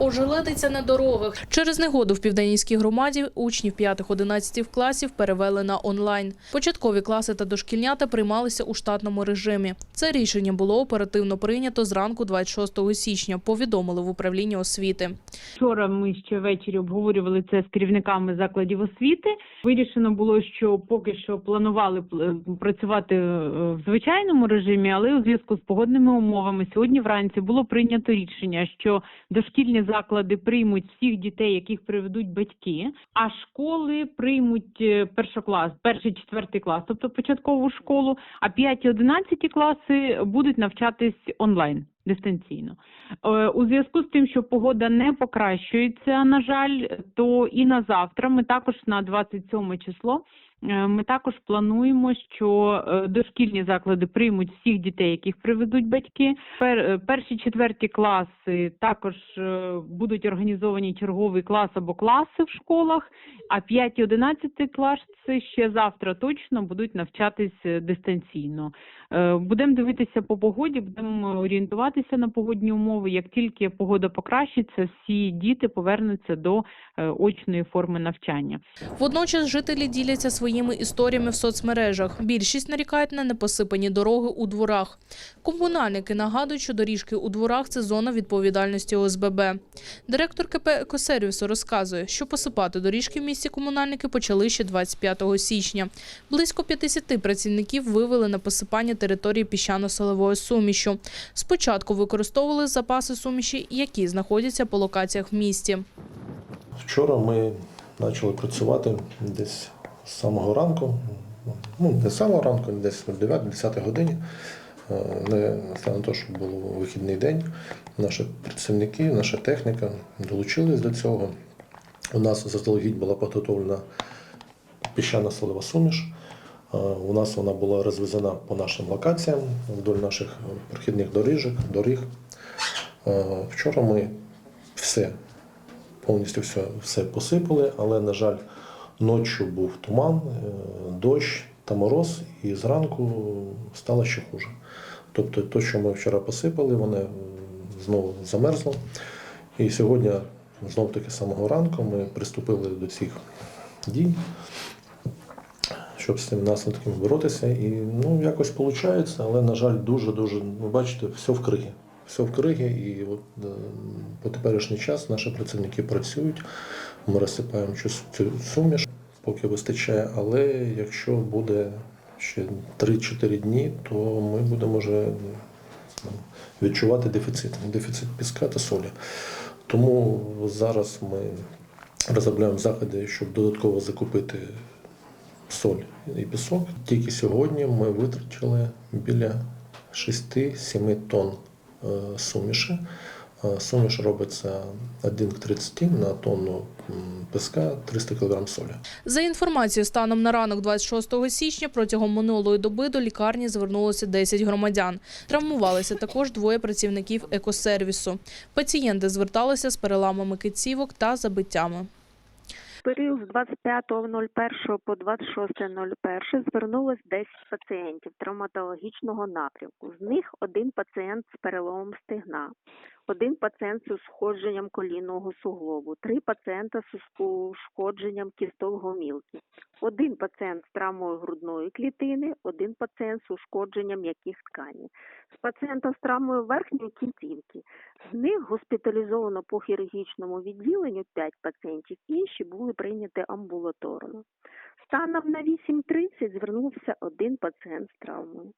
Ожеледиться на дорогах. Через негоду в південнійській громаді учнів 5-11 класів перевели на онлайн. Початкові класи та дошкільнята приймалися у штатному режимі. Це рішення було оперативно прийнято зранку 26 січня, повідомили в управлінні освіти. Вчора ми ще ввечері обговорювали це з керівниками закладів освіти. Вирішено було, що поки що планували пл- працювати е, в звичайному режимі, але у зв'язку з погодними умовами сьогодні вранці було прийнято рішення, що дошкільні заклади приймуть всіх дітей, яких приведуть батьки, а школи приймуть е, першоклас, перший четвертий клас, тобто початкову школу, а 5-11 класи будуть навчатись онлайн дистанційно. Е, У зв'язку з тим, що погода не покращується, на жаль, то і на завтра ми також на 27 число. е, Ми також плануємо, що е, дошкільні заклади приймуть всіх дітей, яких приведуть батьки. Перші четверті класи також будуть організовані черговий клас або класи в школах. А 5-11 класи ще завтра точно будуть навчатись дистанційно. Будемо дивитися по погоді, будемо орієнтуватися на погодні умови. Як тільки погода покращиться, всі діти повернуться до е, очної форми навчання. Водночас жителі діляться своїми історіями в соцмережах. Більшість нарікають на непосипані дороги у дворах. Комунальники нагадують, що доріжки у дворах це зона відповідальності ОСББ. Директор КП «Екосервісу» розказує, що посипати доріжки в місті комунальники почали ще 25 січня. Близько 50 працівників вивели на посипання території піщано-соловою сумішю. Спочатку використовували запаси суміші, які знаходяться по локаціях в місті. Вчора ми почали працювати десь з самого ранку, ну не з самого ранку, десь о 9-10 годині. Е, Не на те, що був вихідний день. Наші працівники, наша техніка долучились до цього. У нас заздалегідь була підготовлена піщана солева суміш. Е, У нас вона була розвезена по нашим локаціям вдоль наших прохідних доріжок, доріг. Е, Вчора ми все повністю все, все посипали, але, на жаль, ночі був туман, е, дощ та мороз, і зранку стало ще хуже. Тобто, те, що ми вчора посипали, воно знову замерзло. І сьогодні, знов таки самого ранку, ми приступили до цих дій, щоб з цими наслідками боротися. І ну, якось виходить, але, на жаль, дуже-дуже, ви бачите, все в кригі. Все в кригі, і от, е, по теперішній час наші працівники працюють. Ми розсипаємо цю, цю суміш, поки вистачає. Але якщо буде ще 3-4 дні, то ми будемо вже ну, відчувати дефіцит, дефіцит піска та солі. Тому зараз ми розробляємо заходи, щоб додатково закупити соль і пісок. Тільки сьогодні ми витратили біля 6-7 тонн е, суміші. Е, Суміш робиться 1 к 30 на тонну піска 300 кг солі. За інформацією, станом на ранок 26 січня протягом минулої доби до лікарні звернулося 10 громадян. Травмувалися також двоє працівників екосервісу. Пацієнти зверталися з переламами китцівок та забиттями. Період з 25.01 по 26.01 звернулось 10 пацієнтів травматологічного напрямку. З них один пацієнт з переломом стегна, один пацієнт з ушкодженням колінного суглобу, три пацієнта з ушкодженням кісток гомілки, один пацієнт з травмою грудної клітини, один пацієнт з ушкодженням м'яких тканей. З пацієнта з травмою верхньої кінцівки з них госпіталізовано по хірургічному відділенню 5 пацієнтів, інші були прийняті амбулаторно. Станом на 8.30 звернувся один пацієнт з травмою.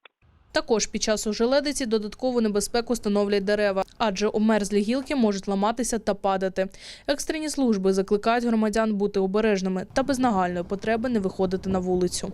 Також під час ожеледиці додаткову небезпеку становлять дерева, адже умерзлі гілки можуть ламатися та падати. Екстрені служби закликають громадян бути обережними та без нагальної потреби не виходити на вулицю.